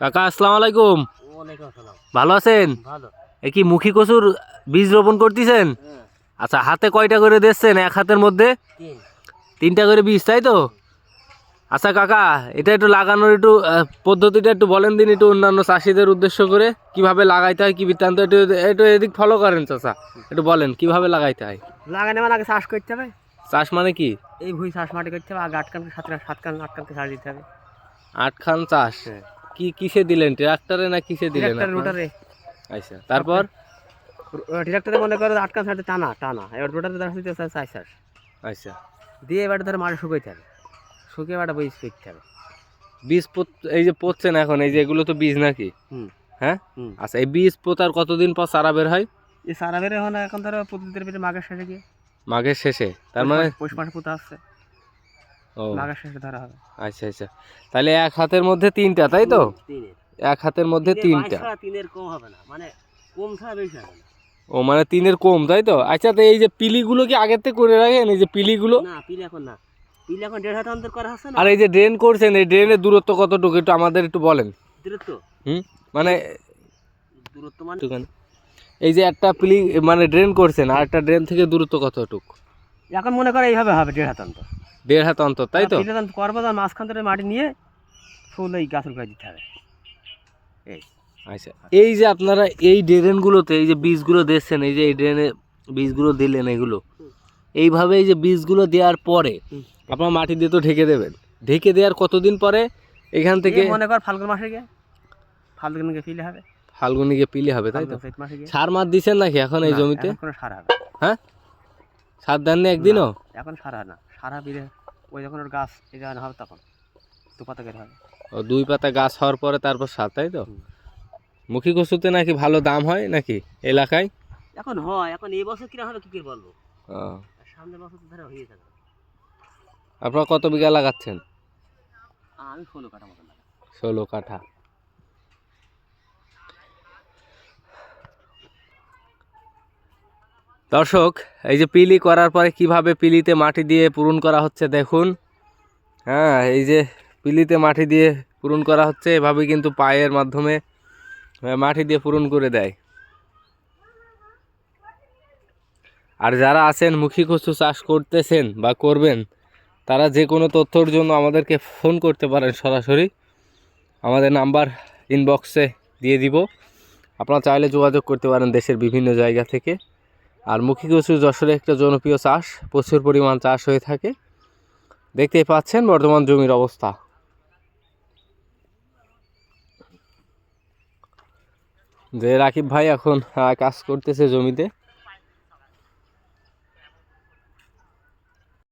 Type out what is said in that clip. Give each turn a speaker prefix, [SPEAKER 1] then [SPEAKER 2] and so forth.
[SPEAKER 1] কাকা আসসালামু আলাইকুম। ভালো আছেন? এ কি মুখী কচুর বীজ রোপণ করতেছেন?
[SPEAKER 2] হ্যাঁ।
[SPEAKER 1] আচ্ছা হাতে কয়টা করে দিচ্ছেন এক হাতের মধ্যে?
[SPEAKER 2] তিন।
[SPEAKER 1] তিনটা করে বীজ তাই তো? আচ্ছা কাকা এটা একটু লাগানোর একটু পদ্ধতিটা একটু বলেন দিন একটু অন্যান্য চাষিদের উদ্দেশ্য করে। কীভাবে লাগাইতে হয় কি বৃত্তান্ত একটু একটু এদিক ফলো করেন চাচা। একটু বলেন কীভাবে লাগাইতে হয়?
[SPEAKER 2] লাগানো মানে আগে চাষ করতে হবে।
[SPEAKER 1] চাষ মানে কি?
[SPEAKER 2] এই ভুঁই চাষ মাটি করতে হবে আগে আটকানকে সাত সাত কান আট সার দিতে হবে।
[SPEAKER 1] আটখান চাষ?
[SPEAKER 2] হ্যাঁ।
[SPEAKER 1] কি কিসে দিলেন? ট্রাক্টরে না কিসে দিলেন
[SPEAKER 2] ট্রাক্টর? রোটারে।
[SPEAKER 1] আচ্ছা তারপর?
[SPEAKER 2] ট্রাক্টরে মনে করো আট কান সারতে টানা টানা। এবার রোটারে দেখা দিতে চাই চাষ
[SPEAKER 1] আচ্ছা।
[SPEAKER 2] দিয়ে এবার ধরে মাটি শুকাইতে হবে। শুকিয়ে এবার বীজ করতে হবে।
[SPEAKER 1] বীজ পোত- এই যে পড়ছেন এখন এই যে এগুলো তো বীজ নাকি?
[SPEAKER 2] হুম।
[SPEAKER 1] হ্যাঁ? আচ্ছা এই বীজ পোতার কতদিন পর চারা বের হয়?
[SPEAKER 2] এই সারা হয় না এখন ধরো প্রতিদিনের মাঘের শেষে গিয়ে।
[SPEAKER 1] মাঘের শেষে? তার মানে
[SPEAKER 2] পৌষ মাসে পুঁতা আসছে
[SPEAKER 1] ও।
[SPEAKER 2] শেষে ধরা হবে।
[SPEAKER 1] আচ্ছা আচ্ছা। তাহলে এক হাতের মধ্যে তিনটা তাই তো? এক হাতের মধ্যে তিনটা
[SPEAKER 2] তিনের কম হবে না। মানে কম ছাড়া বেশি হবে না।
[SPEAKER 1] ও মানে তিনের কম তাই তো? আচ্ছা তো এই যে পিলিগুলো কি আগের থেকে করে রাখেন? এই যে পিলিগুলো?
[SPEAKER 2] না পিলে এখন না। পিলে এখন দেড় হাত অন্তর করা হচ্ছে না?
[SPEAKER 1] আর এই যে ড্রেন করছেন এই ড্রেনের দূরত্ব কতটুকু? একটু আমাদের একটু বলেন।
[SPEAKER 2] দূরত্ব?
[SPEAKER 1] হুম? মানে
[SPEAKER 2] দূরত্ব মানে?
[SPEAKER 1] এই যে একটা পিলি মানে ড্রেন করছেন আর একটা ড্রেন থেকে দূরত্ব কতটুকু?
[SPEAKER 2] এখন মনে করে এইভাবে হবে দেড় হাত অন্তর।
[SPEAKER 1] দেড় হাত অন্তর তাই তো?
[SPEAKER 2] করব তখন মাঝখান থেকে মাটি নিয়ে ফুল এই গাছের গায়ে দিতে হবে। এই।
[SPEAKER 1] আচ্ছা এই যে আপনারা এই ড্রেনগুলোতে এই যে বীজগুলো দিচ্ছেন এই যে এই ড্রেনে বীজগুলো দিলেন এগুলো এইভাবে এই যে বীজগুলো দেওয়ার পরে আপনার মাটি দিয়ে তো ঢেকে দেবেন। ঢেকে দেওয়ার কতদিন পরে এখান থেকে?
[SPEAKER 2] মনে কর ফাল্গুন মাসে গিয়ে ফাল্গুন গিয়ে পিলে হবে।
[SPEAKER 1] ফাল্গুনি গিয়ে পিলি হবে তাই তো? সার মার দিচ্ছেন নাকি এখন এই জমিতে?
[SPEAKER 2] সার হবে
[SPEAKER 1] হ্যাঁ? সার দেননি একদিনও?
[SPEAKER 2] এখন সারা না। সারা বিলে ওই যখন ওর গাছ এই যখন হবে তখন দু পাতা করে হবে।
[SPEAKER 1] ও দুই পাতা গাছ হওয়ার পরে তারপর সার তাই তো। মুখী কচুতে নাকি ভালো দাম হয় নাকি এলাকায়?
[SPEAKER 2] এখন হয় এখন এই বছর কীরকম হবে কি করে বলব? সামনের বছর ধরে হয়ে যাবে।
[SPEAKER 1] আপনারা কত বিঘা লাগাচ্ছেন?
[SPEAKER 2] আমি ষোলো কাঠা মতো লাগাই।
[SPEAKER 1] ষোলো কাঠা। দর্শক, এই যে পিলি করার পরে কীভাবে পিলিতে মাটি দিয়ে পূরণ করা হচ্ছে দেখুন। হ্যাঁ এই যে পিলিতে মাটি দিয়ে পূরণ করা হচ্ছে এভাবে কিন্তু পায়ের মাধ্যমে মাটি দিয়ে পূরণ করে দেয়। আর যারা আছেন মুখী কচু চাষ করতেছেন বা করবেন, তারা যে কোনো তথ্যর জন্য আমাদেরকে ফোন করতে পারেন সরাসরি। আমাদের নাম্বার ইনবক্সে দিয়ে দিব। আপনারা চাইলে যোগাযোগ করতে পারেন দেশের বিভিন্ন জায়গা থেকে। আর মুখী কচু যশোরে একটা জনপ্রিয় চাষ, প্রচুর পরিমাণ চাষ হয়ে থাকে। দেখতেই পাচ্ছেন বর্তমান জমির অবস্থা। যে রাকিব ভাই এখন কাজ করতেছে জমিতে।